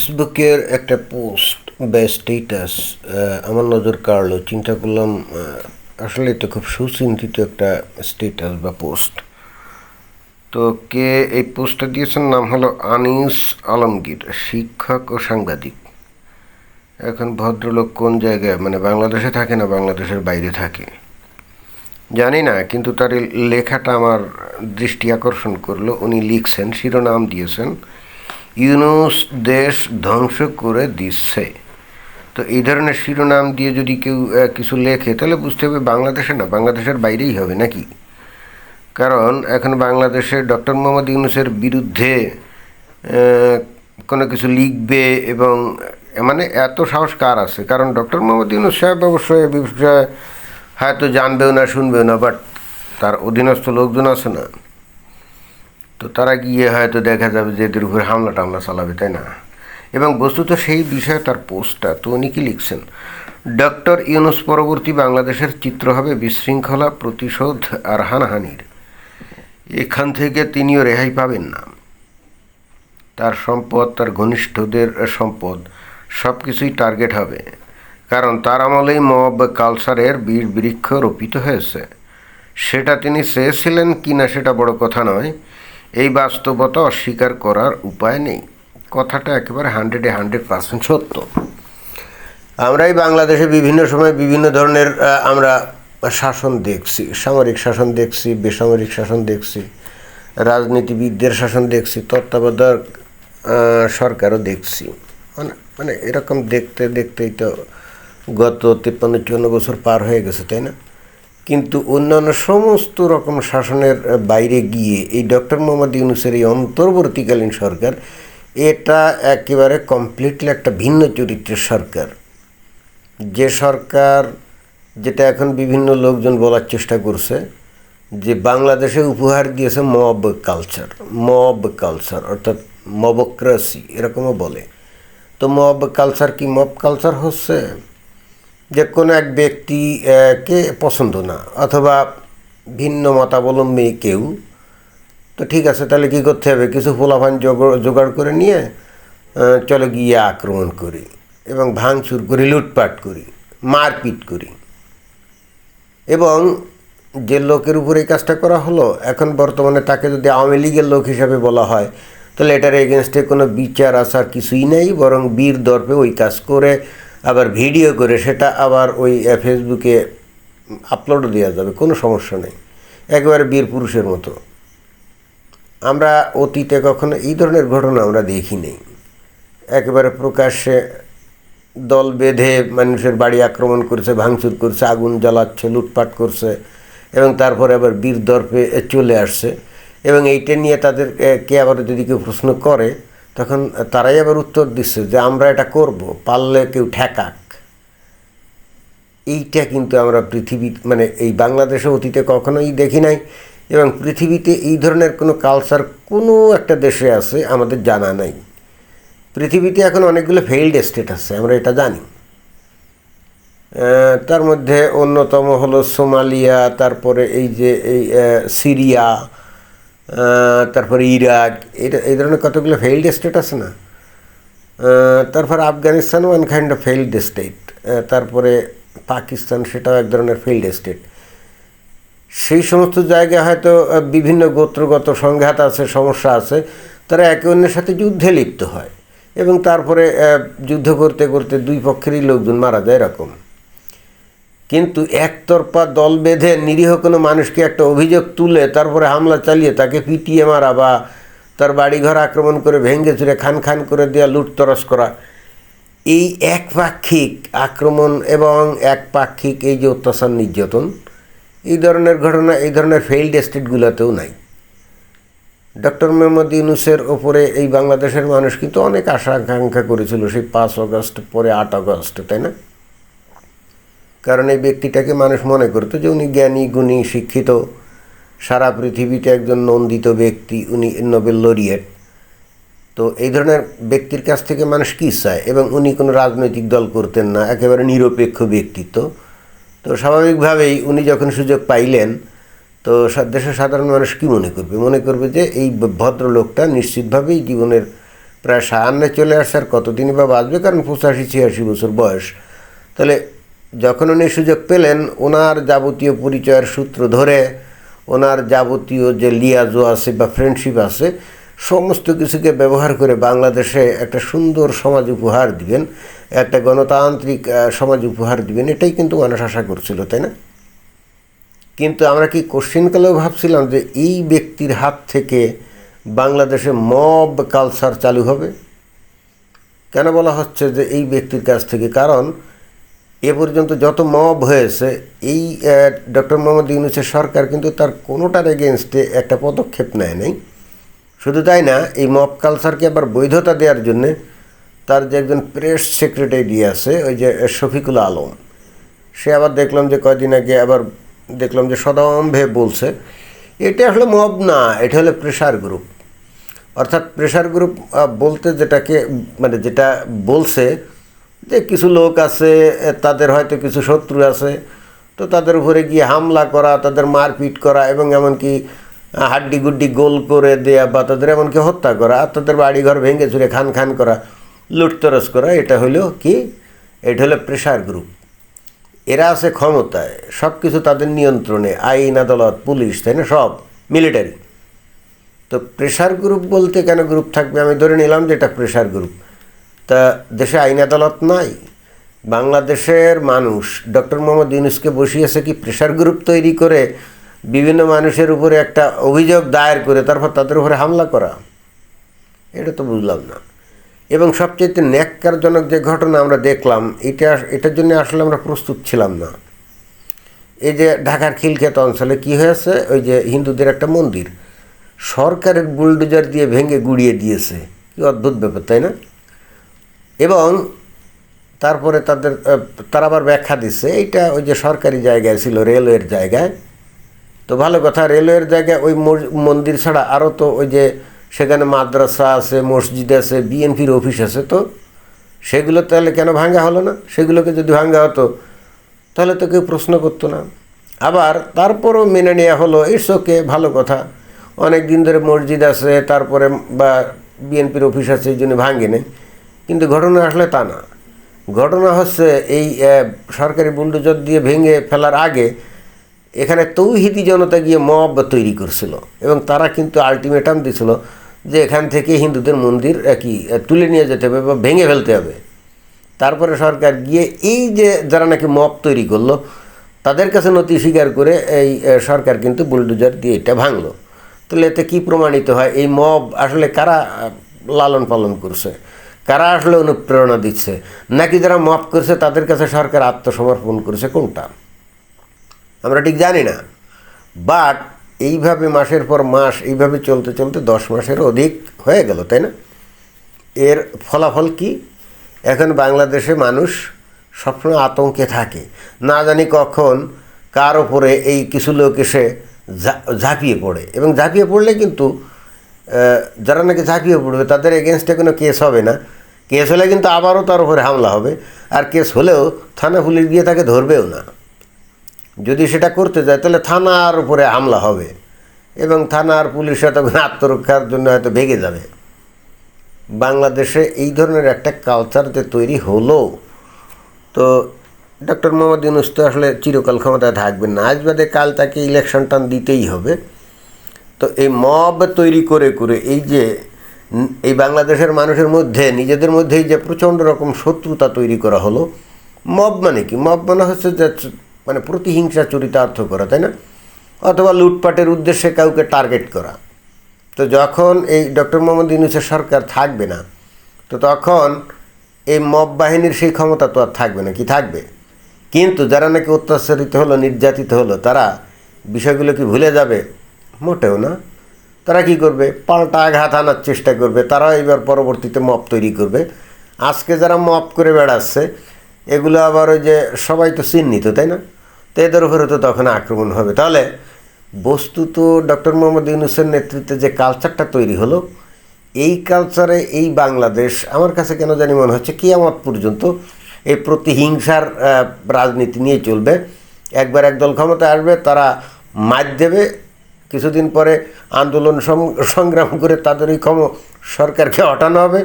ফেসবুকের একটা পোস্ট বা স্টেটাস আমার নজর কাড়লো, চিন্তা করলাম আসলে এটা খুব সুচিন্তিত একটা স্টেটাস বা পোস্ট তো কে এই পোস্টটা দিয়েছেন নাম হলো আনিস আলমগীর, শিক্ষক ও সাংবাদিক। এখন ভদ্রলোক কোন জায়গায় মানে বাংলাদেশে থাকে না বাংলাদেশের বাইরে থাকে? জানি না, কিন্তু তার লেখাটা আমার দৃষ্টি আকর্ষণ করল। উনি লিখছেন, শিরোনাম দিয়েছেন। ইউনুস দেশ ধ্বংস করে দিচ্ছে। তো এই ধরনের শিরোনাম দিয়ে যদি কেউ কিছু লেখে, তাহলে বুঝতে হবে বাংলাদেশে না, বাংলাদেশের বাইরেই হবে নাকি? কারণ এখন বাংলাদেশে ডক্টর মোহাম্মদ ইউনুসের বিরুদ্ধে কোনো কিছু লিখবে এবং মানে এত সাহস কার আছে? কারণ ডক্টর মোহাম্মদ ইউনুস সাহেব অবশ্যই বিষয়ে হয়তো জানবেও না, শুনবেও না বাট তার অধীনস্থ লোকজন আছে না। তো তারা গিয়ে হয়তো দেখা যাবে যে এদের উপরে হামলা টামলা চালাবে, তাই না? এবং বস্তুত সেই বিষয়ে তার পোস্টটা, তো উনি কি লিখছেন? ডক্টর ইউনুস পরবর্তী বাংলাদেশের চিত্র হবে বিশৃঙ্খলা, প্রতিশোধ আর হানাহানির। এখান থেকে তিনিও রেহাই পাবেন না। তার সম্পদ, তার ঘনিষ্ঠদের সম্পদ সব কিছুই টার্গেট হবে। কারণ তার আমলেই মব কালচারের বীর বৃক্ষ রোপিত হয়েছে। সেটা তিনি চেয়েছিলেন কি না সেটা বড় কথা নয়। এই বাস্তবতা অস্বীকার করার উপায় নেই। কথাটা একেবারে হান্ড্রেডে হান্ড্রেড পার্সেন্ট সত্য। আমরাই বাংলাদেশে বিভিন্ন সময় বিভিন্ন ধরনের আমরা শাসন দেখছি, সামরিক শাসন দেখছি, বেসামরিক শাসন দেখছি, রাজনীতিবিদদের শাসন দেখছি, তত্ত্বাবধায়ক সরকারও দেখছি। মানে মানে এরকম দেখতে দেখতেই তো গত তিপ্পান্ন, চুয়ান্ন বছর পার হয়ে গেছে, তাই না? কিন্তু অন্যান্য সমস্ত রকম শাসনের বাইরে গিয়ে এই ডক্টর মোহাম্মদ ইউনুসের এই অন্তর্বর্তীকালীন সরকার, এটা একেবারে কমপ্লিটলি একটা ভিন্ন চরিত্রের সরকার। যে সরকার যেটা এখন বিভিন্ন লোকজন বলার চেষ্টা করছে, যে বাংলাদেশে উপহার দিয়েছে মব কালচার মব কালচার অর্থাৎ মবক্রাসি এরকমও বলে। তো মব কালচার কি মব কালচার হচ্ছে? যে কোনো এক ব্যক্তি কে পছন্দ না, অথবা ভিন্ন মতাবলম্বী কেউ, তো ঠিক আছে, তাহলে কী করতে হবে? কিছু ফোলাফান জোগাড় করে নিয়ে চলে গিয়ে আক্রমণ করি, এবং ভাঙচুর করি, লুটপাট করি, মারপিট করি। এবং যে লোকের উপরে এই কাজটা করা হলো, এখন বর্তমানে তাকে যদি আওয়ামী লীগের লোক হিসাবে বলা হয়, তাহলে এটার এগেনস্টে কোনো বিচার আসার কিছুই নেই, বরং বীর দর্পে ওই কাজ করে আবার ভিডিও করে সেটা আবার ওই ফেসবুকে আপলোড দেওয়া যাবে কোনো সমস্যা নেই। একেবারে বীর পুরুষের মতো। আমরা অতীতে কখনো এই ধরনের ঘটনা আমরা দেখি নেই একেবারে প্রকাশ্যে দল বেঁধে মানুষের বাড়ি আক্রমণ করছে ভাঙচুর করছে আগুন জ্বালাচ্ছে লুটপাট করছে এবং তারপরে আবার বীর দর্পে চলে আসছে। এবং এইটা নিয়ে তাদের এ, কে আবার যদি কেউ প্রশ্ন করে তখন তারাই আবার উত্তর দিচ্ছে যে আমরা এটা করব, পারলে কেউ ঠেকাক। এইটা কিন্তু আমরা পৃথিবী মানে এই বাংলাদেশে অতীতে কখনোই দেখি নাই এবং পৃথিবীতে এই ধরনের কোনো কালচার কোনো একটা দেশে আছে আমাদের জানা নাই। পৃথিবীতে এখন অনেকগুলো ফেইল্ড স্টেট আছে, আমরা এটা জানি। তার মধ্যে অন্যতম হলো সোমালিয়া, তারপরে এই যে এই সিরিয়া তারপরে ইরাক, এটা, এই ধরনের কতগুলো ফেইল্ড স্টেট আছে না? তারপর Afghanistan one kind of failed state তারপরে পাকিস্তান সেটাও এক ধরনের ফেইল্ড স্টেট সেই সমস্ত জায়গায় হয়তো বিভিন্ন গোত্রগত সংঘাত আছে, সমস্যা আছে, তারা একে অন্যের সাথে যুদ্ধে লিপ্ত হয়। এবং তারপরে যুদ্ধ করতে করতে দুই পক্ষেরই লোকজন মারা যায় এরকম। কিন্তু একতরফা দল বেঁধে নিরীহ কোনো মানুষকে একটা অভিযোগ তুলে তারপরে হামলা চালিয়ে তাকে পিটিয়ে মারা বা তার বাড়িঘর আক্রমণ করে ভেঙে চুরে খান খান করে দেওয়া লুটতরস করা। এই একপাক্ষিক আক্রমণ এবং একপাক্ষিক এই যে অত্যাচার নির্যাতন, এই ধরনের ঘটনা, এই ধরনের ফেইল্ড স্টেটগুলোতেও নাই। ডক্টর মোহাম্মদ ইউনুসের ওপরে এই বাংলাদেশের মানুষ কিন্তু অনেক আশা আকাঙ্ক্ষা করেছিল, সেই পাঁচ অগস্ট পরে আট আগস্ট তাই না? কারণ এই ব্যক্তিটাকে মানুষ মনে করতো যে উনি জ্ঞানী, গুণী, শিক্ষিত। সারা পৃথিবীতে একজন নন্দিত ব্যক্তি, উনি নোবেল লরিয়েট। তো এই ধরনের ব্যক্তির কাছ থেকে মানুষ কী চায়? এবং উনি কোনো রাজনৈতিক দল করতেন না, একেবারে নিরপেক্ষ ব্যক্তিত্ব। তো স্বাভাবিকভাবেই উনি যখন সুযোগ পাইলেন, তো দেশের সাধারণ মানুষ কী মনে করবে? মনে করবে যে এই ভদ্রলোকটা নিশ্চিতভাবেই জীবনের প্রায় সায়ান্নে চলে আসছে আর কতদিনই বা বাঁচবে? কারণ পঁচাশি, ছিয়াশি বছর বয়স। তাহলে যখন উনি সুযোগ পেলেন, ওনার যাবতীয় পরিচয়ের সূত্র ধরে, ওনার যাবতীয় যে লিয়াজো আছে বা ফ্রেন্ডশিপ আছে, সমস্ত কিছুকে ব্যবহার করে বাংলাদেশে একটা সুন্দর সমাজ উপহার দিবেন, একটা গণতান্ত্রিক সমাজ উপহার দিবেন, এটাই কিন্তু মানুষ আশা করছিল, তাই না? কিন্তু আমরা কি কোশ্চিনকালেও ভাবছিলাম যে এই ব্যক্তির হাত থেকে বাংলাদেশে মব কালচার চালু হবে? কেন বলা হচ্ছে যে এই ব্যক্তির কাছ থেকে? কারণ এ পর্যন্ত যত মব হয়েছে, এই ডক্টর মোহাম্মদ ইউনুসের সরকার কিন্তু তার কোনোটার এগেনস্টে একটা পদক্ষেপ নেয় নাই। শুধু তাই না, এই মব কালচারকে আবার বৈধতা দেওয়ার জন্যে তার যে একজন প্রেস সেক্রেটারি আছে, ওই যে শফিকুল আলম, সে আবার দেখলাম যে কয়দিন আগে আবার দেখলাম যে সদম্ভে বলছে, এটা আসলে মব না, এটা হলো প্রেশার গ্রুপ অর্থাৎ প্রেশার গ্রুপ বলতে যেটাকে মানে যেটা বলছে যে কিছু লোক আছে তাদের হয়তো কিছু শত্রু আছে, তো তাদের উপরে গিয়ে হামলা করা, তাদের মারপিট করা এবং এমনকি হাড্ডি গুড্ডি গোল করে দেয়া বা তাদের এমনকি হত্যা করা, আর তাদের বাড়িঘর ভেঙে চুরে খান খান করা লুটতরস করা, এটা হলো কি? এটা হলো প্রেশার গ্রুপ এরা আছে ক্ষমতায় সব কিছু তাদের নিয়ন্ত্রণে, আইন, আদালত, পুলিশ, তাই না? সব মিলিটারি তো প্রেশার গ্রুপ বলতে কেন গ্রুপ থাকবে? আমি ধরে নিলাম যে এটা প্রেশার গ্রুপ তা দেশে আইন আদালত নাই, বাংলাদেশের মানুষ, ডক্টর মোহাম্মদ ইউনুসকে বসিয়েছে কি প্রেশার গ্রুপ তৈরি করে বিভিন্ন মানুষের উপরে একটা অভিযোগ দায়ের করে তারপর তাদের উপরে হামলা করা? এটা তো বুঝলাম না। এবং সবচেয়ে ন্যাক্কারজনক যে ঘটনা আমরা দেখলাম, এটা, এটার জন্য আসলে আমরা প্রস্তুত ছিলাম না। এই যে ঢাকার খিলক্ষেত অঞ্চলে কি হয়েছে? ওই যে হিন্দুদের একটা মন্দির। সরকারের বুলডোজার দিয়ে ভেঙে গুড়িয়ে দিয়েছে। কি অদ্ভুত ব্যাপার, তাই না? এবং তারপরে তাদের তারা আবার ব্যাখ্যা দিচ্ছে এইটা ওই যে সরকারি জায়গায় ছিল, রেলওয়ের জায়গায়। তো ভালো কথা, রেলওয়ের জায়গায় ওই মন্দির ছাড়া আরও তো ওই যে সেখানে মাদ্রাসা আছে, মসজিদ আছে, বিএনপির অফিস আছে, তো সেগুলো তাহলে কেন ভাঙ্গা হলো না? সেগুলোকে যদি ভাঙ্গা হতো, তাহলে তো কেউ প্রশ্ন করতো না। আবার তারপরও মেনে নেওয়া হলো, ইটস ওকে, ভালো কথা। অনেক দিন ধরে মসজিদ আছে, তারপরে বা বিএনপির অফিস আছে, এই জন্য ভাঙে নেই কিন্তু ঘটনা আসলে তা না। ঘটনা হচ্ছে এই সরকারি বুলডোজার দিয়ে ভেঙে ফেলার আগে এখানে তৌহিদি জনতা গিয়ে মব তৈরি করছিল এবং তারা কিন্তু আলটিমেটাম দিছিল যে এখান থেকে হিন্দুদের মন্দির কি তুলে নিয়ে যেতে হবে বা ভেঙে ফেলতে হবে। তারপরে সরকার গিয়ে এই যে যারা নাকি মব তৈরি করল, তাদের কাছে নথি স্বীকার করে এই সরকার কিন্তু বুলডোজার দিয়ে এটা ভাঙলো। তাহলে এতে কী প্রমাণিত হয়? এই মব আসলে কারা লালন পালন করছে? কারা আসলে অনুপ্রেরণা দিচ্ছে। নাকি যারা মব করছে, তাদের কাছে সরকার আত্মসমর্পণ করেছে, কোনটা? আমরা ঠিক জানি না। বাট এইভাবে মাসের পর মাস, এইভাবে চলতে চলতে দশ মাসের অধিক হয়ে গেল, তাই না? এর ফলাফল কি? এখন বাংলাদেশে মানুষ সবসময় আতঙ্কে থাকে। না জানি কখন কার ওপরে এই কিছু লোক এসে ঝাঁপিয়ে পড়ে। এবং ঝাঁপিয়ে পড়লে কিন্তু যারা নাকি ঝাঁপিয়ে পড়বে, তাদের এগেনস্টে কোনো কেস হবে না। কেস হলে কিন্তু আবারও তার উপরে হামলা হবে। আর কেস হলেও থানা পুলিশ গিয়ে তাকে ধরবেও না। যদি সেটা করতে যায়, তাহলে থানার উপরে হামলা হবে। এবং থানার পুলিশ তখন আত্মরক্ষার জন্য হয়তো ভেগে যাবে। বাংলাদেশে এই ধরনের একটা কালচার যে তৈরি হলো, তো ডক্টর মোহাম্মদ ইউনুস তো আসলে চিরকাল ক্ষমতায় থাকবেন না। আজ বাদে কাল তাকে ইলেকশন টান দিতেই হবে। তো এই মব তৈরি করে করে এই যে এই বাংলাদেশের মানুষের মধ্যে, নিজেদের মধ্যেই যে প্রচণ্ড রকম শত্রুতা তৈরি করা হলো, মব মানে কি? মব মানে হচ্ছে যে মানে প্রতিহিংসা চরিতার্থ করা, তাই না? অথবা লুটপাটের উদ্দেশ্যে কাউকে টার্গেট করা। তো যখন এই ডক্টর মোহাম্মদ ইউনুসের সরকার থাকবে না, তো তখন এই মব বাহিনীর সেই ক্ষমতা তো আর থাকবে না, কি থাকবে? কিন্তু যারা নাকি অত্যাচারিত হলো, নির্যাতিত হলো, তারা বিষয়গুলো কি ভুলে যাবে? মোটেও না। তারা কি করবে? পাল্টা আঘাত আনার চেষ্টা করবে। তারা এবার পরবর্তীতে মপ তৈরি করবে। আজকে যারা মপ করে বেড়াচ্ছে, এগুলো আবার ওই যে সবাই তো চিহ্নিত, তাই না? তো এদের উপরে তো তখন আক্রমণ হবে। তাহলে বস্তুত ডক্টর মোহাম্মদ ইউনুসের নেতৃত্বে যে কালচারটা তৈরি হলো, এই কালচারে এই বাংলাদেশ, আমার কাছে কেন জানি মনে হচ্ছে কিয়ামত পর্যন্ত এই প্রতিহিংসার রাজনীতি নিয়ে চলবে। একবার একদল ক্ষমতায় আসবে, তারা মার দেবে কিছুদিন পরে আন্দোলন সংগ্রাম করে তাদের ওই ক্ষম, সরকারকে হটানো হবে।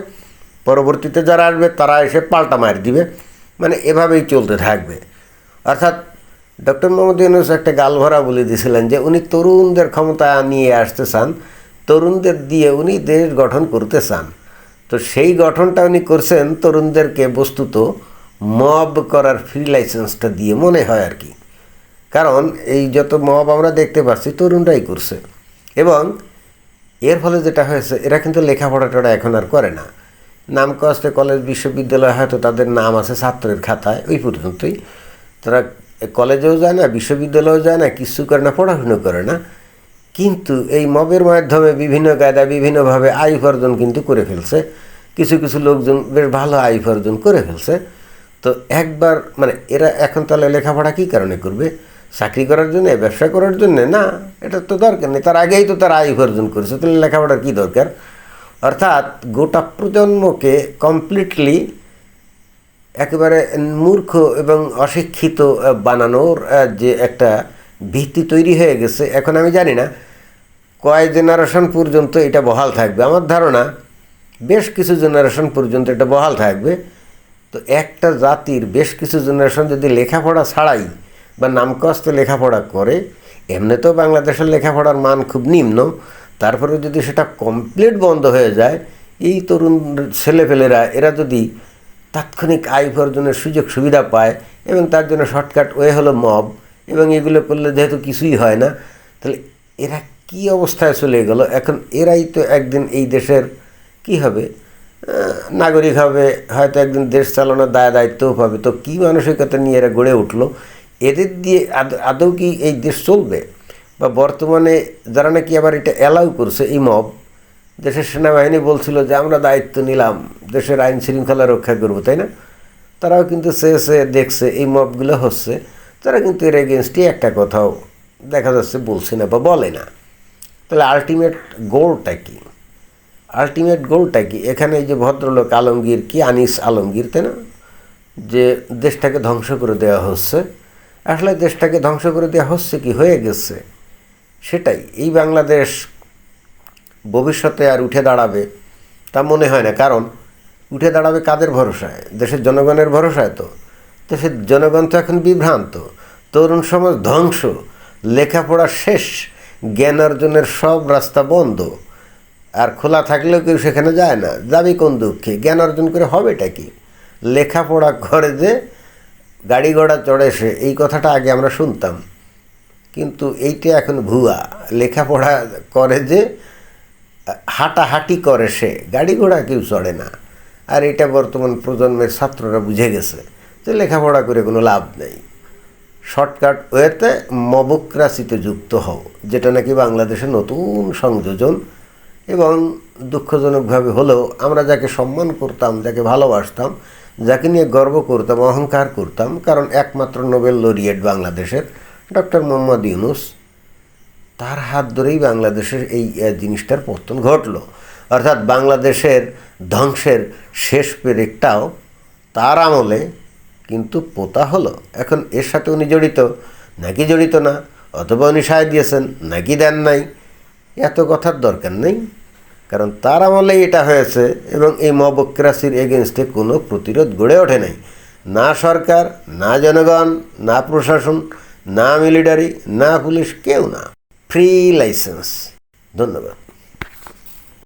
পরবর্তীতে যারা আসবে, তারা এসে পাল্টা মার দিবে। মানে এভাবেই চলতে থাকবে। অর্থাৎ ডক্টর মোহাম্মদ ইউনুস একটা গালভরা বলে দিয়েছিলেন যে, উনি তরুণদের ক্ষমতা নিয়ে আসতে চান। তরুণদের দিয়ে উনি দেশ গঠন করতে চান। তো সেই গঠনটা উনি করছেন তরুণদেরকে বস্তুত মব করার ফ্রি লাইসেন্সটা দিয়ে। মনে হয় আর কি। কারণ এই যত মব আমরা দেখতে পাচ্ছি তরুণরাই করছে। এবং এর ফলে যেটা হয়েছে, এরা কিন্তু লেখাপড়া টোড়া এখন আর করে না। নাম কষ্টে কলেজ, বিশ্ববিদ্যালয় হয়তো তাদের নাম আছে ছাত্রের খাতায়, ওই পর্যন্তই। তারা কলেজেও যায় না, বিশ্ববিদ্যালয়েও যায় না কিছু করে না, পড়াশুনো করে না। কিন্তু এই মবের মাধ্যমে বিভিন্ন কায়দা বিভিন্নভাবে আয় উপার্জন কিন্তু করে ফেলছে। কিছু কিছু লোকজন বেশ ভালো আয় উপার্জন করে ফেলছে। তো একবার মানে এরা এখন তাহলে লেখাপড়া কী কারণে করবে? চাকরি করার জন্য, ব্যবসা করার জন্য, না, এটা তো দরকার নেই। তার আগেই তো তার আয় উপার্জন করেছে, তাহলে লেখাপড়ার কী দরকার? অর্থাৎ গোটা প্রজন্মকে কমপ্লিটলি একেবারে মূর্খ এবং অশিক্ষিত বানানোর যে একটা ভিত্তি তৈরি হয়ে গেছে, এখন আমি জানি না, কয় জেনারেশন পর্যন্ত এটা বহাল থাকবে? আমার ধারণা বেশ কিছু জেনারেশন পর্যন্ত এটা বহাল থাকবে। তো একটা জাতির বেশ কিছু জেনারেশন যদি লেখাপড়া ছাড়াই বা নামকস্তে লেখাপড়া করে এমনিতেও বাংলাদেশের লেখাপড়ার মান খুব নিম্ন তারপরে যদি সেটা কমপ্লিট বন্ধ হয়ে যায়, এই তরুণ ছেলেপেলেরা, এরা যদি তাৎক্ষণিক আয় উপার্জনের সুযোগ সুবিধা পায় এবং তার জন্য শর্টকাট ওয়ে হলো মব এবং এগুলো করলে যেহেতু কিছুই হয় না, তাহলে এরা কি অবস্থায় চলে গেল? এখন এরাই তো একদিন এই দেশের কি হবে? নাগরিক হবে, হয়তো একদিন দেশ চালানোর দায় দায়িত্বও পাবে। তো কী মানসিকতা নিয়ে এরা গড়ে উঠল? এদের দিয়ে আদ- কি এই দেশ চলবে? বা বর্তমানে যারা নাকি আবার এটা অ্যালাউ করছে, এই মব দেশের সেনাবাহিনী বলছিল যে আমরা দায়িত্ব নিলাম, দেশের আইন শৃঙ্খলা রক্ষা করব, তাই না? তারাও কিন্তু চেয়েছে দেখছে, এই মবগুলো হচ্ছে, তারা কিন্তু এর এগেনস্টে একটা কথাও দেখা যাচ্ছে বলছে না বা বলে না। তাহলে আলটিমেট গোলটা কি? আলটিমেট গোলটা কি? এখানে এই যে ভদ্রলোক আলমগীর, কি আনিস আলমগীর, তাই না? যে দেশটাকে ধ্বংস করে দেওয়া হচ্ছে। আসলে দেশটাকে ধ্বংস করে দেওয়া হচ্ছে কি? হয়ে গেছে। সেটাই। এই বাংলাদেশ ভবিষ্যতে আর উঠে দাঁড়াবে তা মনে হয় না। কারণ উঠে দাঁড়াবে কাদের ভরসায়? দেশের জনগণের ভরসায় তো। দেশের জনগণ তো এখন বিভ্রান্ত। তরুণ সমাজ ধ্বংস। লেখাপড়া শেষ। জ্ঞান অর্জনের সব রাস্তা বন্ধ। আর খোলা থাকলেও কেউ সেখানে যায় না। যাবে কোন দুঃখে? জ্ঞান অর্জন করে হবেটা কি? লেখাপড়া করে যে গাড়ি ঘোড়া চড়ে সে এই কথাটা আগে আমরা শুনতাম। কিন্তু এইটা এখন ভুয়া। লেখাপড়া করে যে, হাঁটাহাঁটি করে সে গাড়ি ঘোড়া কেউ চড়ে না। আর এটা বর্তমান প্রজন্মের ছাত্ররা বুঝে গেছে যে লেখাপড়া করে কোনো লাভ নেই। শর্টকাট ওয়েতে মবক্রাসিতে যুক্ত হও, যেটা নাকি বাংলাদেশে নতুন সংযোজন এবং দুঃখজনকভাবে হলেও আমরা যাকে সম্মান করতাম, যাকে ভালোবাসতাম যাকে নিয়ে গর্ব করতাম, অহংকার করতাম, কারণ একমাত্র নোবেল লরিয়েট বাংলাদেশের ডক্টর মোহাম্মদ ইউনুস, তার হাত ধরেই বাংলাদেশের এই জিনিসটার পতন ঘটলো। অর্থাৎ বাংলাদেশের ধ্বংসের শেষ পেরেকটাও তার আমলে কিন্তু পোতা হলো। এখন এর সাথে উনি জড়িত, নাকি জড়িত না? অথবা উনি সায় দিয়েছেন, নাকি দেন নাই? এত কথার দরকার নেই। কারণ তার আমলেই এটা হয়েছে এবং এই মবক্রাসির এগেনস্টে কোনো প্রতিরোধ গড়ে ওঠে নাই। না সরকার, না জনগণ, না প্রশাসন, না মিলিটারি না পুলিশ, কেউ না। ফ্রি লাইসেন্স ধন্যবাদ।